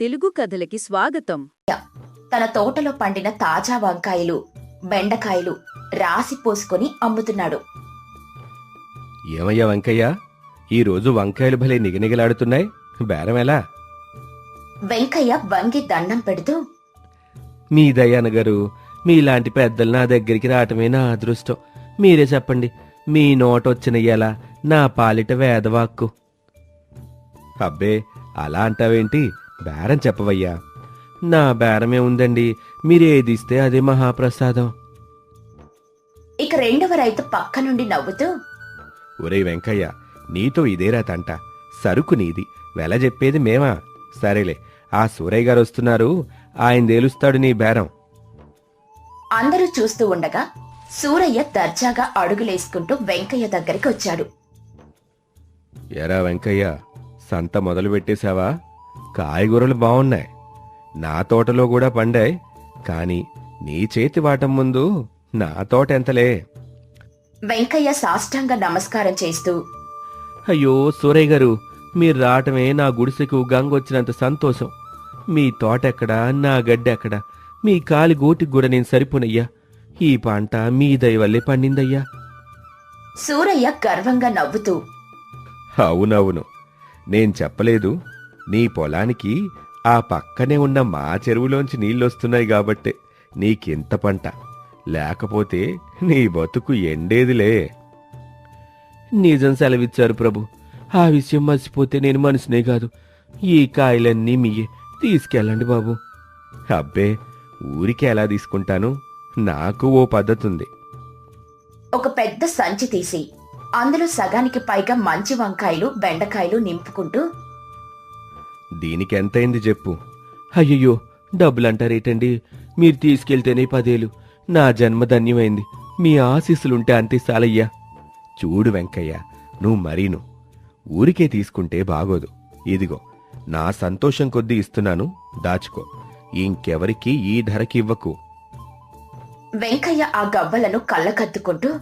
తెలుగు కథలకి స్వాగతం. తన తోటలో పండిన తాజా వంకాయలు బెండకాయలు రాసి పోసుకొని అమ్ముతున్నాడు. ఏమయ్యా వెంకయ్య? ఈరోజు వంకాయలు భలే నిగనిగలాడుతున్నాయి. బేరం ఎలా? వెంకయ్య వంగి దండం పెడుతూ మీ దయానగారు మీలాంటి పెద్దలు నా దగ్గరికి రావటమే నా అదృష్టం. మీరే చెప్పండి మీ నోటొచ్చిన ఎలా నా పాలిట వేదవాక్కు. అబ్బే అలా అంటావేంటి? బేరం చెప్పవయ్యా. నా బేరమే ఉందండి. మీరేది ఇస్తే అదే మహాప్రసాదం. ఇక రెండవ రైతు పక్క నుండి నవ్వుతూ ఒరేయ్ వెంకయ్య నీతో ఇదేరా తంట సరుకు నీది. వెల చెప్పేది మేమా? సరేలే. ఆ సూరయ్య గారు వస్తున్నారు. ఆయన తేలుస్తాడు నీ బేరం. అందరూ చూస్తూ ఉండగా సూరయ్య దర్జాగా అడుగులేసుకుంటూ వెంకయ్య దగ్గరికి వచ్చాడు. ఎరా వెంకయ్య సంత మొదలు పెట్టేశావా కాయగూరలు బాగున్నాయి నా తోటలో కూడా పండాయి. కానీ నీ చేతి వాటం ముందు నా తోట ఎంతలే. వెంకయ్య సాష్టాంగ నమస్కారం చేస్తూ అయ్యో సూరయ్య గారు మీరు రావటమే నా గుడిసెకు గంగొచ్చినంత సంతోషం. మీ తోటెక్కడా నా గడ్డెక్కడా? మీ కాలి గోటికి కూడా నేను సరిపోనయ్యా. ఈ పంట మీ దయ వల్లే పండిందయ్యా. సూరయ్య గర్వంగా నవ్వుతూ అవునవును. నేను చెప్పలేదు నీ పొలానికి ఆ పక్కనే ఉన్న మా చెరువులోంచి నీళ్ళొస్తున్నాయి కాబట్టే నీకింత పంట. లేకపోతే నీ బతుకు ఎండేదిలే. నిజం సెలవిచ్చారు ప్రభు. ఆ విషయం మర్చిపోతే నేను మనిషినే కాదు. ఈ కాయలన్నీ మీయే. తీసుకెళ్ళండి బాబు. అబ్బే ఊరికే ఎలా తీసుకుంటాను? నాకు ఓ పద్ధతి ఉంది ఒక పెద్ద సంచి తీసి అందులో సగానికి పైగా మంచి వంకాయలు బెండకాయలు నింపుకుంటూ దీనికి ఎంతైంది చెప్పు. అయ్యయ్యో డబ్బులంటారేటండి? మీరు తీసుకెళ్తేనే పదేలు. నా జన్మ ధన్యమైంది. మీ ఆశీస్సులుంటే అంతే సాలయ్యా. చూడు వెంకయ్య నువ్వు మరీను. ఊరికే తీసుకుంటే బాగోదు. ఇదిగో నా సంతోషం కొద్దీ ఇస్తున్నాను. దాచుకో. ఇంకెవరికి ఈ ధరకి ఇవ్వకు వెంకయ్య ఆ గవ్వలను కళ్ళకద్దుకుంటూ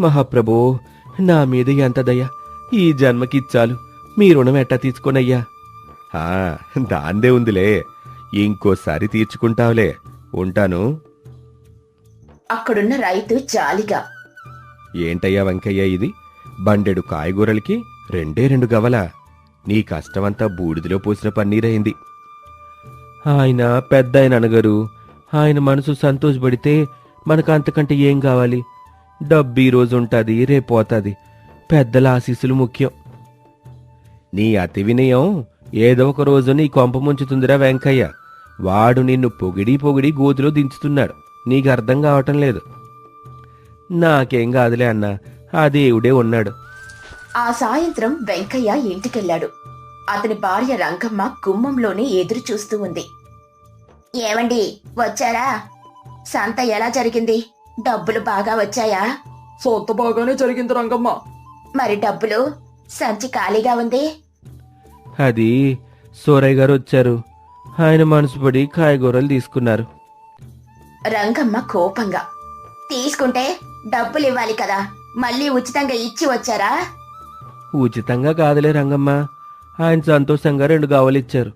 మహాప్రభో నా మీద ఎంత దయ. ఈ జన్మకి చాలు మీ రుణం ఎట్టా తీసుకోనయ్యా? దాందే ఉందిలే. ఇంకోసారి తీర్చుకుంటావులే. ఉంటాను. అక్కడున్న రైతు జాలిగా. ఏంటయ్యా వెంకయ్య ఇది? బండెడు కాయగూరలకి రెండే రెండు గవలా. నీ కష్టమంతా బూడిదలో పోసిన పన్నీరైంది ఆయన పెద్ద ఆయన అనగారు ఆయన మనసు సంతోషపడితే మనకు అంతకంటే ఏం కావాలి? డబ్బు ఈ రోజు ఉంటుంది రేపు పోతుంది. పెద్దల ఆశీస్సులు ముఖ్యం. నీ అతి వినయం ఏదో ఒక రోజు నీ కొంప ముంచుతుందిరా వెంకయ్య. వాడు నిన్ను పొగిడి పొగిడి గోతులో దించుతున్నాడు. నీకు అర్థం కావటం లేదు. నాకేం కాదులే అన్న ఆ దేవుడే ఉన్నాడు. ఆ సాయంత్రం వెంకయ్య ఇంటికెళ్ళాడు. అతని భార్య రంగమ్మ గుమ్మంలోనే ఎదురు చూస్తూ ఉంది. ఏమండి వచ్చారా? సంత ఎలా జరిగింది? డబ్బులు బాగా వచ్చాయా? సొంత బాగానే జరిగింది రంగమ్మ. మరి డబ్బులు సంచి ఖాళీగా ఉంది? అది సూరయ్య గారు వచ్చారు. ఆయన మనసు పడి కాయగూరలు తీసుకున్నారు. రంగమ్మ కోపంగా తీసుకుంటే డబ్బులు ఇవ్వాలి కదా మళ్ళీ ఉచితంగా ఇచ్చి వచ్చారా? ఉచితంగా కాదులే రంగమ్మ ఆయన సంతోషంగా రెండు గావలు ఇచ్చారు.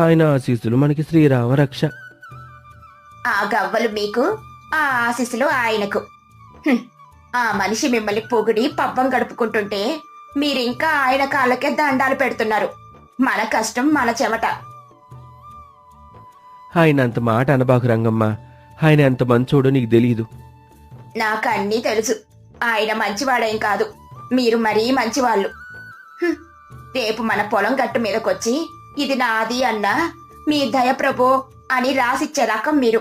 ఆయన ఆశీస్సులు మనకి శ్రీరామ రక్ష. ఆ గవ్వలు మీకు ఆ ఆశీస్సులు ఆయనకు. హ్మ్. ఆ మనిషి మిమ్మల్ని పొగిడి పబ్బం గడుపుకుంటుంటే మీరింకా ఆయన కాళ్ళకే దండాలు పెడుతున్నారు. మన కష్టం మన చెమట. ఆయన అంత మాట అనబాకు రంగమ్మ. ఆయన ఎంత మంచోడో నీకు తెలియదు నాకు అన్నీ తెలుసు. ఆయన మంచివాడేం కాదు. మీరు మరీ మంచివాళ్ళు. హ్మ్. రేపు మన పొలం గట్టు మీదకొచ్చి ఇది నాది అన్నా మీ దయ ప్రభో అని రాసిచ్చే రకం మీరు.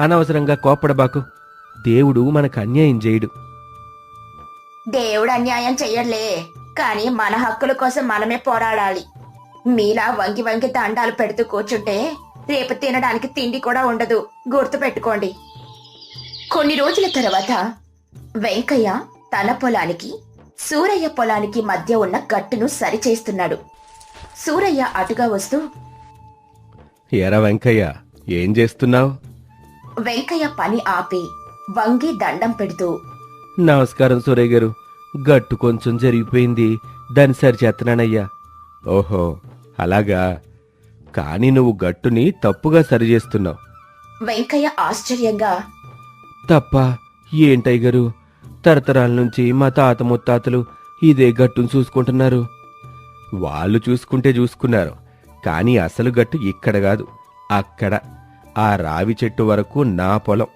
అనవసరంగా కోపడబాకు దేవుడు మనకు అన్యాయం చేయడు. దేవుడు అన్యాయం చెయ్యలే కానీ మన హక్కుల కోసం మనమే పోరాడాలి. మీలా వంగి వంగి దండాలు పెడుతూ కూర్చుంటే రేపు తినడానికి తిండి కూడా ఉండదు. గుర్తు పెట్టుకోండి కొన్ని రోజుల తర్వాత వెంకయ్య తన పొలానికి సూరయ్య పొలానికి మధ్య ఉన్న గట్టును సరిచేస్తున్నాడు. సూరయ్య అటుగా వస్తూ ఎరా వెంకయ్య ఏం చేస్తున్నావు? వెంకయ్య పని ఆపి వంగి దండం పెడుతూ నమస్కారం సూరయ్య గారు. గట్టు కొంచెం జరిగిపోయింది. దాన్ని సరిచేస్తున్నానయ్యా ఓహో అలాగా. కానీ నువ్వు గట్టుని తప్పుగా సరిచేస్తున్నావు. వెంకయ్య ఆశ్చర్యంగా తప్ప ఏంటయ్యగారు తరతరాల నుంచి మా తాత ముత్తాతలు ఇదే గట్టును చూసుకుంటున్నారు. వాళ్ళు చూసుకుంటే చూసుకున్నారు. కానీ అసలు గట్టు ఇక్కడ కాదు అక్కడ. ఆ రావి చెట్టు వరకు నా పొలం.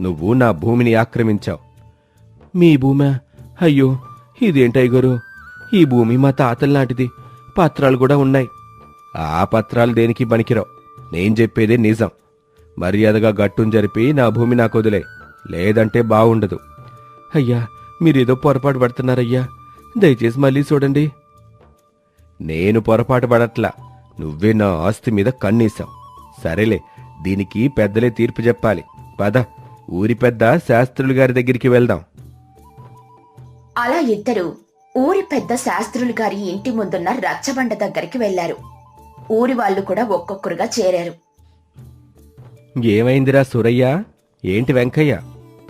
నువ్వు నా భూమిని ఆక్రమించావు. మీ భూమా? అయ్యో ఇదేంటయ్యగారు ఈ భూమి మా తాతల నాటిది పత్రాలు కూడా ఉన్నాయి. ఆ పత్రాలు దేనికి పనికిరావు? నేను చెప్పేదే నిజం. మర్యాదగా గట్టును జరిపి నా భూమి నాకు వదిలే. లేదంటే బాగుండదు అయ్యా మీరేదో పొరపాటు పడుతున్నారయ్యా. దయచేసి మళ్ళీ చూడండి. నేను పొరపాటు పడట్లా. నువ్వే నా ఆస్తి మీద కన్నీసావు సరేలే దీనికి పెద్దలే తీర్పు చెప్పాలి. పద ఊరి పెద్ద శాస్త్రులు గారి దగ్గరికి వెళ్దాం. అలా ఇద్దరు ఊరి పెద్ద శాస్త్రులు గారి ఇంటి ముందున్న రచ్చబండ దగ్గరికి వెళ్ళారు ఊరి వాళ్ళు కూడా ఒక్కొక్కరుగా చేరారు. ఏమైందిరా సురయ్య? ఏంటి వెంకయ్య?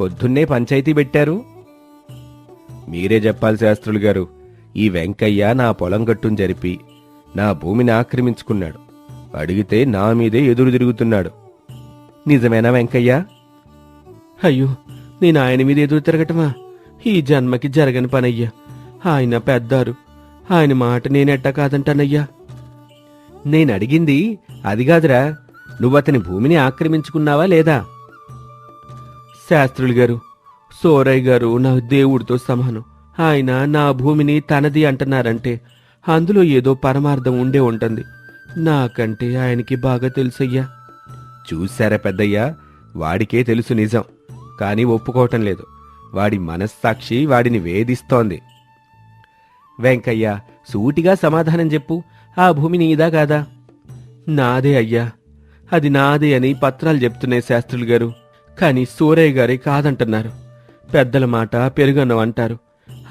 పొద్దున్నే పంచాయతీ పెట్టారు? మీరే చెప్పాలి శాస్త్రులు గారు ఈ వెంకయ్య నా పొలం గట్టును జరిపి నా భూమిని ఆక్రమించుకున్నాడు. అడిగితే నా మీదే ఎదురు తిరుగుతున్నాడు. నిజమేనా వెంకయ్య? అయ్యో నేను ఆయన మీద ఎదురు తిరగటమా? ఈ జన్మకి జరగని పనయ్యా. ఆయన పెద్దారు. ఆయన మాట నేనెట్టా కాదంటానయ్యా. నేను అడిగింది అది కాదురా. నువ్వతని భూమిని ఆక్రమించుకున్నావా లేదా? శాస్త్రులు గారు సోరయ్య గారు నా దేవుడితో సమానం. ఆయన నా భూమిని తనది అంటున్నారంటే అందులో ఏదో పరమార్థం ఉండే ఉంటుంది. నాకంటే ఆయనకి బాగా తెలుసయ్యా. చూశారా పెద్దయ్యా? వాడికే తెలుసు నిజం. కానీ ఒప్పుకోవటం లేదు. వాడి మనస్సాక్షి వాడిని వేధిస్తోంది. వెంకయ్య సూటిగా సమాధానం చెప్పు. ఆ భూమి నీదా కాదా? నాదే అయ్యా. అది నాదే అని పత్రాలు చెప్తున్నాయి శాస్త్రులు గారు. కానీ సూరయ్య గారే కాదంటున్నారు. పెద్దల మాట పెరుగన్నం అంటారు.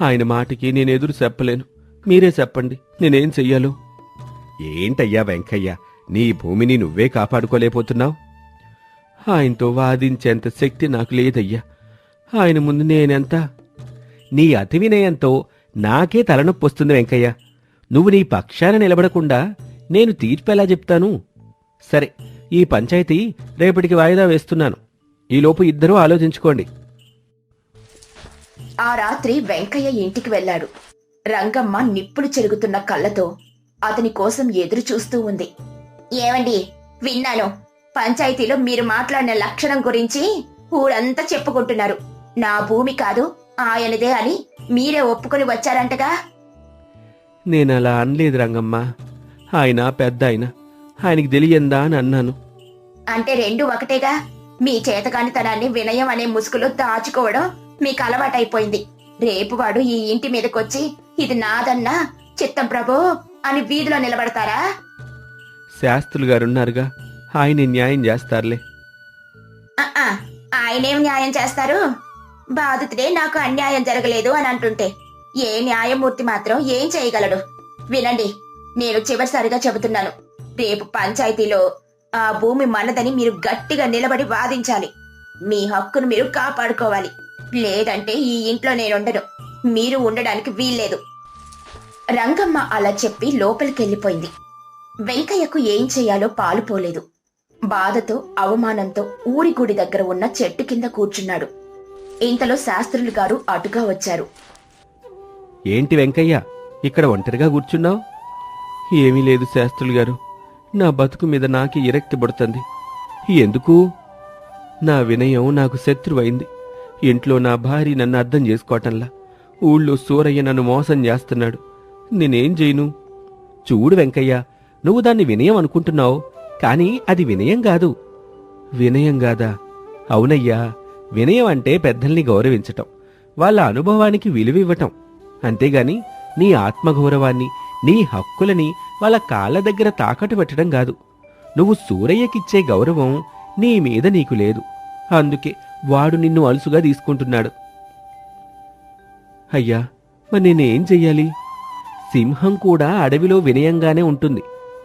ఆయన మాటకి నేను ఎదురు చెప్పలేను. మీరే చెప్పండి నేనేం చెయ్యాలో? ఏంటయ్యా వెంకయ్య నీ భూమిని నువ్వే కాపాడుకోలేకపోతున్నావు? ఆయనతో వాదించేంత శక్తి నాకు లేదయ్యా. ఆయన ముందు నేనెంత? నీ అతి వినయంతో నాకే తలనొప్పి వస్తుంది వెంకయ్య. నువ్వు నీ పక్షాన నిలబడకుండా నేను తీర్పెలా చెప్తాను? సరే ఈ పంచాయతీ రేపటికి వాయిదా వేస్తున్నాను. ఈలోపు ఇద్దరూ ఆలోచించుకోండి. ఆ రాత్రి వెంకయ్య ఇంటికి వెళ్ళాడు. రంగమ్మ నిప్పులు చెరుగుతున్న కళ్ళతో అతని కోసం ఎదురు చూస్తూ ఉంది. ఏమండి విన్నాను. పంచాయతీలో మీరు మాట్లాడిన లక్షణం గురించి ఊరంతా చెప్పుకుంటున్నారు. నా భూమి కాదు ఆయనదే అని మీరే ఒప్పుకొని వచ్చారంటగా? నేను అలా అనలేదు రంగమ్మ. ఆయన పెద్ద ఆయన. ఆయనకి తెలియందా అని అన్నాను. అంటే రెండు ఒకటేగా? మీ చేతకానితనాన్ని వినయం అనే ముసుగులో దాచుకోవడం మీకు అలవాటైపోయింది. రేపు వాడు ఈ ఇంటి మీదకొచ్చి ఇది నాదన్నా చిత్తం ప్రభు అని వీధిలో నిలబడతారా? శాస్త్రులు గారున్నారుగా ఆయన న్యాయం చేస్తారులే. ఆయనేం న్యాయం చేస్తారు? బాధితుడే నాకు అన్యాయం జరగలేదు అని అంటుంటే ఏ న్యాయమూర్తి మాత్రం ఏం చేయగలడు? వినండి నేను చివరిసారిగా చెబుతున్నాను. రేపు పంచాయతీలో ఆ భూమి మనదని మీరు గట్టిగా నిలబడి వాదించాలి. మీ హక్కును మీరు కాపాడుకోవాలి. లేదంటే ఈ ఇంట్లో నేనుండను. మీరు ఉండడానికి వీల్లేదు. రంగమ్మ అలా చెప్పి లోపలికెళ్ళిపోయింది. వెంకయ్యకు ఏం చేయాలో పాలుపోలేదు. బాధతో అవమానంతో ఊరి గుడి దగ్గర ఉన్న చెట్టు కింద కూర్చున్నాడు. ఇంతలో శాస్త్రులు గారు అటుగా వచ్చారు. ఏంటి వెంకయ్య? ఇక్కడ ఒంటరిగా కూర్చున్నావు? ఏమీ లేదు శాస్త్రులు గారు. నా బతుకు మీద నాకే ఇరక్తి పడుతుంది. ఎందుకు? నా వినయం నాకు శత్రువైంది. ఇంట్లో నా భార్య నన్ను అర్థం చేసుకోవటంలా. ఊళ్ళో సూరయ్య నన్ను మోసం చేస్తున్నాడు. నేనేం చేయను? చూడు వెంకయ్య నువ్వు దాన్ని వినయం అనుకుంటున్నావు. కానీ అది వినయం కాదు. వినయం కాదా? అవునయ్యా. వినయం అంటే పెద్దల్ని గౌరవించటం వాళ్ళ అనుభవానికి విలువివ్వటం అంతేగాని నీ ఆత్మగౌరవాన్ని నీ హక్కులని వాళ్ళ కాళ్ళ దగ్గర తాకట్టు పెట్టడం కాదు. నువ్వు సూరయ్యకిచ్చే గౌరవం నీ మీద నీకు లేదు. అందుకే వాడు నిన్ను అలుసుగా తీసుకుంటున్నాడు. అయ్యా మరి నేనేం చెయ్యాలి? సింహం కూడా అడవిలో వినయంగానే ఉంటుంది.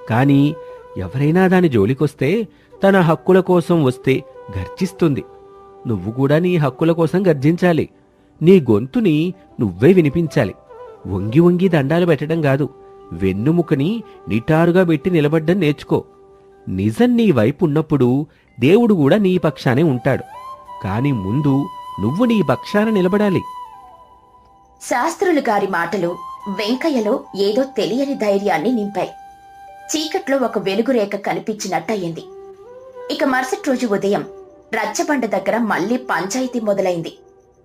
కానీ ఎవరైనా దాని జోలికొస్తే తన హక్కుల కోసం వస్తే గర్జిస్తుంది. నువ్వు కూడా నీ హక్కుల కోసం గర్జించాలి. నీ గొంతుని నువ్వే వినిపించాలి. వంగి వంగి దండాలు పెట్టడం కాదు. వెన్నుముకని నిటారుగా పెట్టి నిలబడ్డం నేర్చుకో. నిజం నీ వైపు ఉన్నప్పుడు దేవుడు కూడా నీ పక్షానే ఉంటాడు. కాని ముందు నువ్వు నీ పక్షాన నిలబడాలి. శాస్త్రులు గారి మాటలు వెంకయ్యలో ఏదో తెలియని ధైర్యాన్ని నింపాయి. చీకట్లో ఒక వెలుగురేఖ కనిపించినట్టయింది. ఇక మరుసటి రోజు ఉదయం రచ్చబండ దగ్గర మళ్ళీ పంచాయతీ మొదలైంది.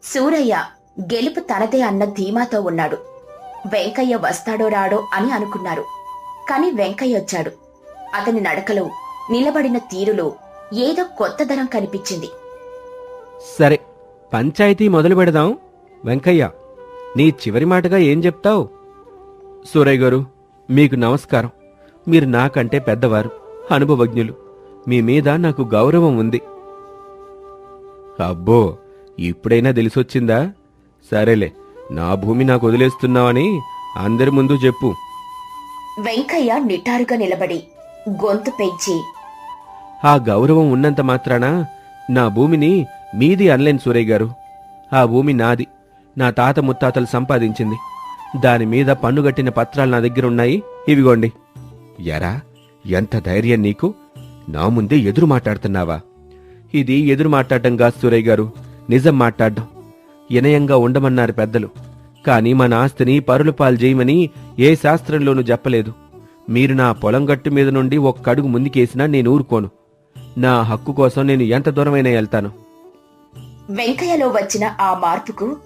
సూరయ్య గెలుపు తనదే అన్న ధీమాతో ఉన్నాడు. వెంకయ్య వస్తాడో రాడో అని అనుకున్నారు. కాని వెంకయ్య వచ్చాడు. అతని నడకలో నిలబడిన తీరులో ఏదో కొత్తదనం కనిపించింది. సరే పంచాయతీ మొదలు పెడదాం. వెంకయ్య నీ చివరి మాటగా ఏం చెప్తావు? సూరయ్య గారు మీకు నమస్కారం. మీరు నాకంటే పెద్దవారు అనుభవజ్ఞులు. మీ మీద నాకు గౌరవం ఉంది. అబ్బో ఇప్పుడైనా తెలిసొచ్చిందా? సరేలే నా భూమి నాకు వదిలేస్తున్నావని అందరి ముందు చెప్పు. వెంకయ్య నిటారుగా నిలబడి గొంతు పెంచి ఆ గౌరవం ఉన్నంత మాత్రాన? నా భూమిని మీది అనలేను సూరయ్య గారు. ఆ భూమి నాది. నా తాత ముత్తాతలు సంపాదించింది. దాని మీద పన్నుగట్టిన పత్రాలు నా దగ్గర ఉన్నాయి. ఇవిగోండి. ఎరా ఎంత ధైర్యం నీకు? నా ముందే ఎదురు మాట్లాడుతున్నావా? ఇది ఎదురు మాట్లాడటం కాదు సూరయ్య గారు. నిజం మాట్లాడడం. వినయంగా ఉండమన్నారు పెద్దలు. కాని మన ఆస్తిని పరుల పాలు చేయమని ఏ శాస్త్రంలోనూ చెప్పలేదు. మీరు నా పొలం గట్టు మీద నుండి ఒక్కడుగు ముందుకేసినా నేను ఊరుకోను. నా హక్కు కోసం నేను ఎంత దూరమైనా వెళ్తాను. వెంకయ్యలో వచ్చిన ఆ మార్పుకు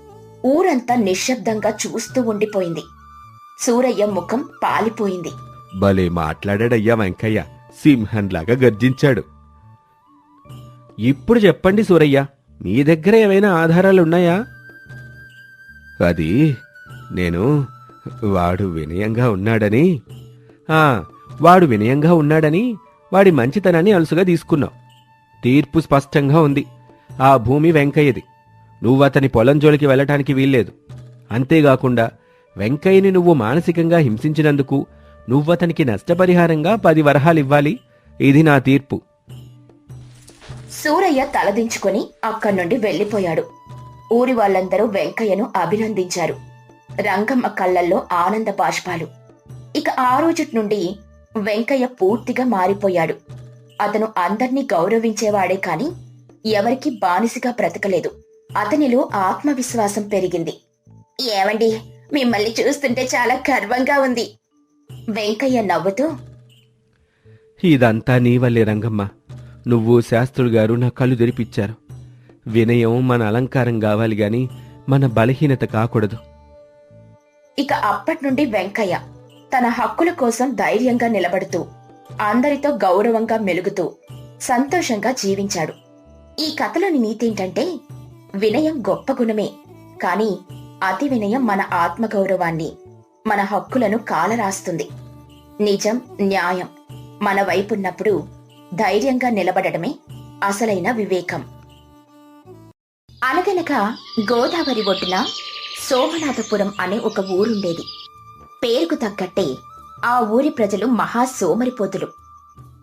ఊరంతా నిశ్శబ్దంగా చూస్తూ ఉండిపోయింది. సూరయ్య ముఖం పాలిపోయింది. భలే మాట్లాడాడయ్యా వెంకయ్య. సింహంలాగా గర్జించాడు. ఇప్పుడు చెప్పండి సూరయ్య మీ దగ్గర ఏమైనా ఆధారాలున్నాయా? అది నేను వాడు వినయంగా ఉన్నాడని ఆ వాడు వినయంగా ఉన్నాడని వాడి మంచితనాన్ని అలుసుగా తీసుకున్నావు తీర్పు స్పష్టంగా ఉంది. ఆ భూమి వెంకయ్యది. నువ్వు అతని పొలం జోలికి వెళ్ళటానికి వీల్లేదు. అంతేకాకుండా వెంకయ్యని నువ్వు మానసికంగా హింసించినందుకు నువ్వతనికి నష్టపరిహారంగా పది వరహాలివ్వాలి. ఇది నా తీర్పు. సూరయ్య తలదించుకొని అక్కడి నుండి వెళ్ళిపోయాడు ఊరి వాళ్ళందరూ వెంకయ్యను అభినందించారు. రంగమ్మ కళ్ళల్లో ఆనంద బాష్పాలు. ఇక ఆ రోజు నుండి వెంకయ్య పూర్తిగా మారిపోయాడు. అతను అందర్నీ గౌరవించేవాడే కాని ఎవరికి బానిసగా బ్రతకలేదు. అతనిలో ఆత్మవిశ్వాసం పెరిగింది. ఏమండి మిమ్మల్ని చూస్తుంటే చాలా గర్వంగా ఉంది. వెంకయ్య నవ్వుతూ ఇదంతా నీ వల్లే రంగమ్మ. నువ్వు శాస్త్రుడు గారు నా కళ్ళు తెరిపిచ్చారు. వినయం మన అలంకారం కావాలి గాని మన బలహీనత కాకూడదు. ఇక అప్పటి నుండి వెంకయ్య తన హక్కుల కోసం ధైర్యంగా నిలబడుతూ అందరితో గౌరవంగా మెలుగుతూ సంతోషంగా జీవించాడు. ఈ కథలోని నీతేంటంటే వినయం గొప్ప గుణమే కాని అతి వినయం మన ఆత్మగౌరవాన్ని మన హక్కులను కాలరాస్తుంది. నిజం న్యాయం మన వైపున్నప్పుడు ధైర్యంగా నిలబడటమే అసలైన వివేకం. అనగనగా గోదావరి ఒడ్డున సోమనాథపురం అనే ఒక ఊరుండేది. పేరుకు తగ్గట్టే ఆ ఊరి ప్రజలు మహా సోమరిపోతులు.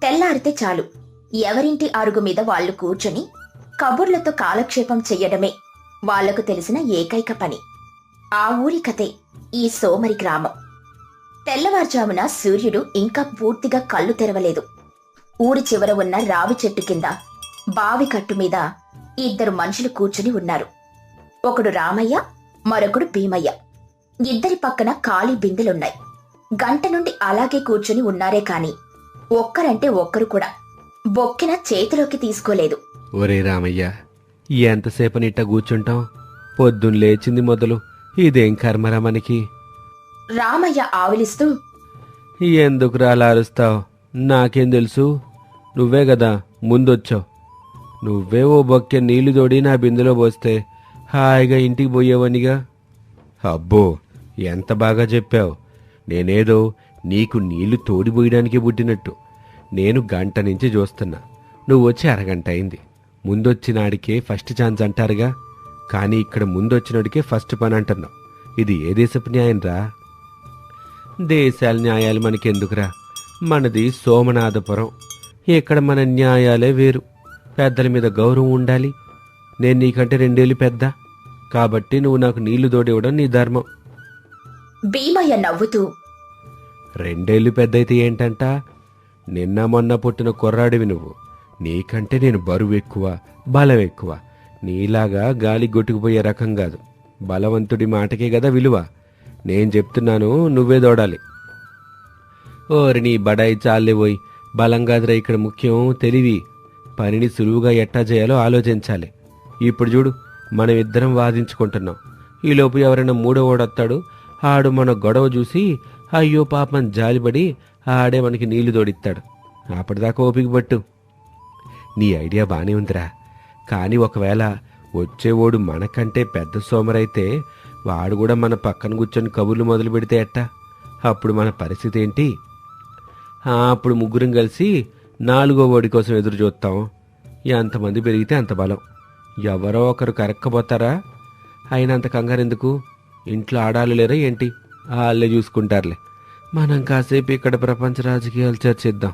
తెల్లారితే చాలు. ఎవరింటి అరుగు మీద వాళ్ళు కూర్చొని కబుర్లతో కాలక్షేపం చెయ్యడమే వాళ్ళకు తెలిసిన ఏకైక పని. ఆ ఊరి కథే ఈ సోమరి గ్రామం. తెల్లవారుజామున సూర్యుడు ఇంకా పూర్తిగా కళ్ళు తెరవలేదు. ఊరి చివర ఉన్న రావి చెట్టు కింద బావి కట్టు మీద ఇద్దరు మనుషులు కూర్చుని ఉన్నారు. ఒకడు రామయ్య మరొకడు భీమయ్య. ఇద్దరి పక్కన ఖాళీ బిందెలున్నాయి. గంట నుండి అలాగే కూర్చుని ఉన్నారే కాని ఒక్కరంటే ఒక్కరు కూడా బొక్కిన చేతిలోకి తీసుకోలేదు. ఒరే రామయ్య ఎంతసేపనిట్ట కూర్చుంటాం? పొద్దున్న లేచింది మొదలు. ఇదేం కర్మరా మనకి? రామయ్య ఆవిలిస్తూ ఎందుకు అలా అరుస్తావు నాకేం తెలుసు? నువ్వే కదా ముందొచ్చావు. నువ్వే ఓ బొక్కె నీళ్ళు తోడి నా బిందెలో పోస్తే హాయిగా ఇంటికి పోయేవనిగా? అబ్బో ఎంత బాగా చెప్పావు. నేనేదో నీకు నీళ్ళు తోడిపోయడానికి పుట్టినట్టు. నేను గంట నుంచి చూస్తున్నా. నువ్వు వచ్చి అరగంట అయింది. ముందొచ్చినాడికే ఫస్ట్ ఛాన్స్ అంటారుగా? కానీ ఇక్కడ ముందొచ్చినాడికే ఫస్ట్ పని అంటున్నావు. ఇది ఏ దేశపు న్యాయం రా దేశాల న్యాయాలు మనకెందుకురా? మనది సోమనాథపురం. ఇక్కడ మన న్యాయాలే వేరు. పెద్దల మీద గౌరవం ఉండాలి. నేను నీకంటే రెండేళ్ళు పెద్ద. కాబట్టి నువ్వు నాకు నీళ్ళు తోడివ్వడం నీ ధర్మం. భీమయ్య నవ్వుతూ రెండేళ్ళు పెద్ద అయితే ఏంటంట? నిన్న మొన్న పుట్టిన కుర్రాడివి నువ్వు. నీకంటే నేను బరువు ఎక్కువ బలం ఎక్కువ. నీలాగా గాలి గొట్టుకుపోయే రకం కాదు. బలవంతుడి మాటకే కదా విలువ. నేను చెప్తున్నాను నువ్వే దోడాలి. ఓరి నీ బడాయి చాలే పోయి ఇక్కడ ముఖ్యం తెలివి. పనిని సులువుగా ఎట్టా చేయాలో ఆలోచించాలి. ఇప్పుడు చూడు మనం ఇద్దరం వాదించుకుంటున్నాం. ఈలోపు ఎవరైనా మూడో ఓడొస్తాడు ఆడు మన గొడవ చూసి అయ్యో పాపం జాలిపడి ఆడే మనకి నీళ్ళు తోడిస్తాడు అప్పటిదాకా ఓపిక పట్టు. నీ ఐడియా బానే ఉందిరా. కానీ ఒకవేళ వచ్చేవాడు మనకంటే పెద్ద సోమరైతే వాడు కూడా మన పక్కన కూర్చొని కబుర్లు మొదలు పెడితే ఎట్టా? అప్పుడు మన పరిస్థితి ఏంటి? అప్పుడు ముగ్గురం కలిసి నాలుగో వాడి కోసం ఎదురు చూస్తాం ఎంతమంది పెరిగితే అంత బలం. ఎవరో ఒకరు కరక్కపోతారా? అయినంత కంగారు ఎందుకు? ఇంట్లో ఆడాలి లేరా ఏంటి? వాళ్ళే చూసుకుంటారులే. మనం కాసేపు ఇక్కడ ప్రపంచ రాజకీయాలు చర్చిద్దాం.